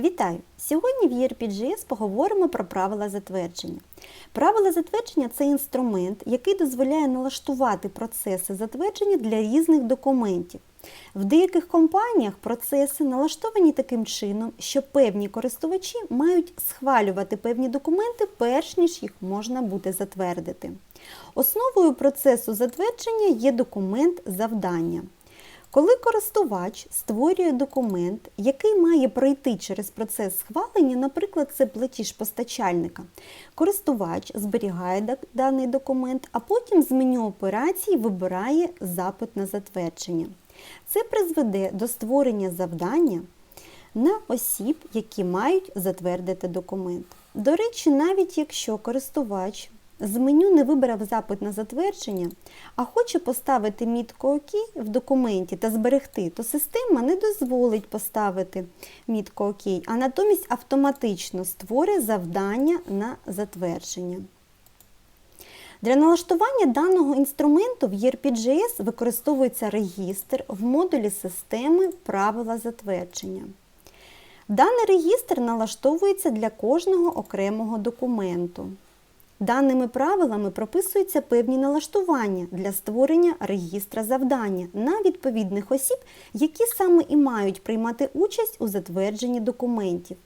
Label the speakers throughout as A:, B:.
A: Вітаю! Сьогодні в ERPGS поговоримо про правила затвердження. Правила затвердження це інструмент, який дозволяє налаштувати процеси затвердження для різних документів. В деяких компаніях процеси налаштовані таким чином, що певні користувачі мають схвалювати певні документи, перш ніж їх можна буде затвердити. Основою процесу затвердження є документ завдання. Коли користувач створює документ, який має пройти через процес схвалення, наприклад, це платіж постачальника, користувач зберігає даний документ, а потім з меню операцій вибирає запит на затвердження. Це призведе до створення завдання на осіб, які мають затвердити документ. До речі, навіть якщо користувач з меню не вибрав запит на затвердження, а хоче поставити мітку ОК в документі та зберегти, то система не дозволить поставити мітку ОК, а натомість автоматично створить завдання на затвердження. Для налаштування даного інструменту в ERPGS використовується регістр в модулі системи правила затвердження. Даний регістр налаштовується для кожного окремого документу. Даними правилами прописуються певні налаштування для створення регістра завдання на відповідних осіб, які саме і мають приймати участь у затвердженні документів.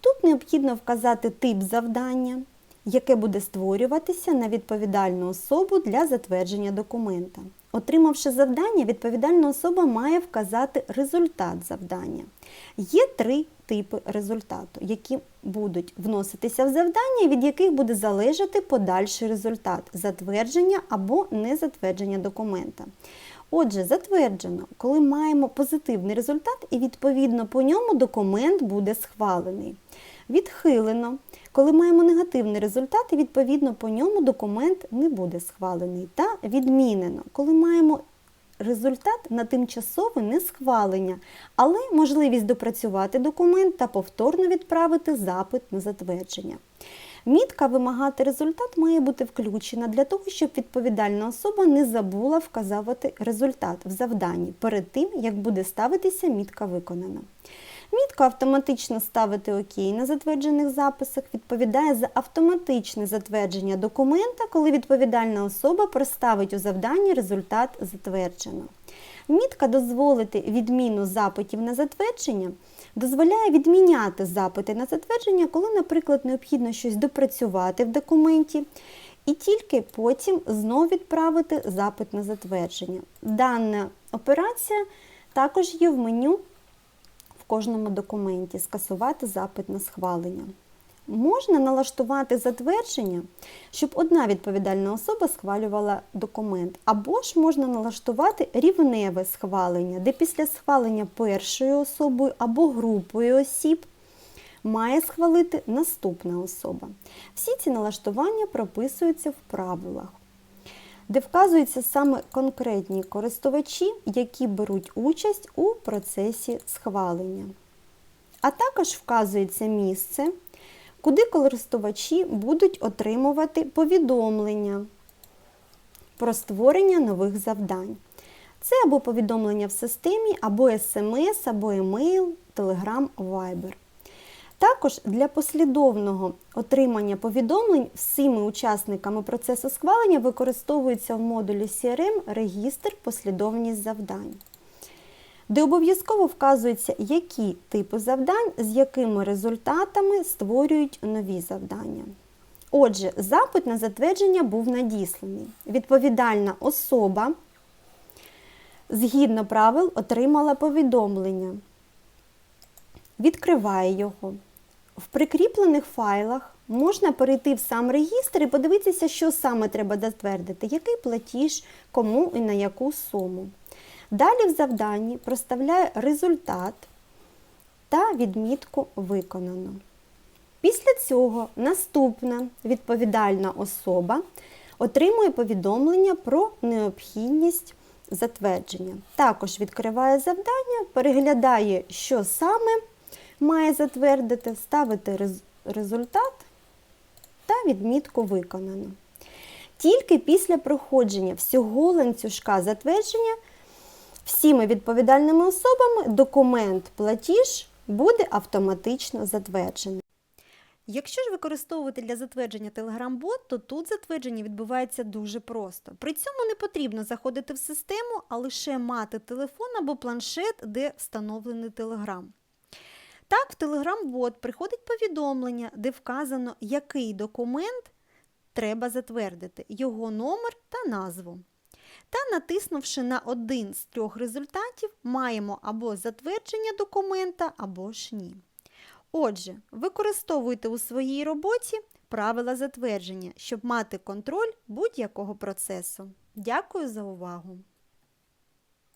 A: Тут необхідно вказати тип завдання, яке буде створюватися на відповідальну особу для затвердження документа. Отримавши завдання, відповідальна особа має вказати результат завдання. Є три типи результату, які будуть вноситися в завдання, від яких буде залежати подальший результат затвердження або незатвердження документа. Отже, затверджено, коли маємо позитивний результат, і відповідно по ньому документ буде схвалений. Відхилено, коли маємо негативний результат, і відповідно по ньому документ не буде схвалений. Та відмінено, коли маємо результат на тимчасове несхвалення, але можливість допрацювати документ та повторно відправити запит на затвердження. Мітка вимагати результат має бути включена для того, щоб відповідальна особа не забула вказувати результат в завданні перед тим, як буде ставитися мітка виконана. Мітка автоматично ставити ОК на затверджених записах відповідає за автоматичне затвердження документа, коли відповідальна особа проставить у завданні результат затверджено. Мітка дозволити відміну запитів на затвердження дозволяє відміняти запити на затвердження, коли, наприклад, необхідно щось допрацювати в документі, і тільки потім знову відправити запит на затвердження. Дана операція також є в меню кожному документі скасувати запит на схвалення. Можна налаштувати затвердження, щоб одна відповідальна особа схвалювала документ, або ж можна налаштувати рівневе схвалення, де після схвалення першою особою або групою осіб має схвалити наступна особа. Всі ці налаштування прописуються в правилах де вказуються саме конкретні користувачі, які беруть участь у процесі схвалення. А також вказується місце, куди користувачі будуть отримувати повідомлення про створення нових завдань. Це або повідомлення в системі, або смс, або емейл, Telegram, Viber. Також для послідовного отримання повідомлень всіми учасниками процесу схвалення використовується в модулі CRM регістр послідовність завдань, де обов'язково вказується, які типи завдань, з якими результатами створюють нові завдання. Отже, запит на затвердження був надісланий. Відповідальна особа згідно правил отримала повідомлення відкриває його. В прикріплених файлах можна перейти в сам регістр і подивитися, що саме треба затвердити, який платіж, кому і на яку суму. Далі в завданні проставляє результат та відмітку виконано. Після цього наступна відповідальна особа отримує повідомлення про необхідність затвердження. Також відкриває завдання, переглядає, що саме має затвердити, ставити рез- результат та відмітку виконано. Тільки після проходження всього ланцюжка затвердження всіми відповідальними особами документ платіж буде автоматично затверджений. Якщо ж використовувати для затвердження Telegram-бот, то тут затвердження відбувається дуже просто. При цьому не потрібно заходити в систему, а лише мати телефон або планшет, де встановлений Telegram. Так, в Telegram-бот приходить повідомлення, де вказано, який документ треба затвердити, його номер та назву. Та натиснувши на один з трьох результатів, маємо або затвердження документа, або ж ні. Отже, використовуйте у своїй роботі правила затвердження, щоб мати контроль будь-якого процесу. Дякую за увагу!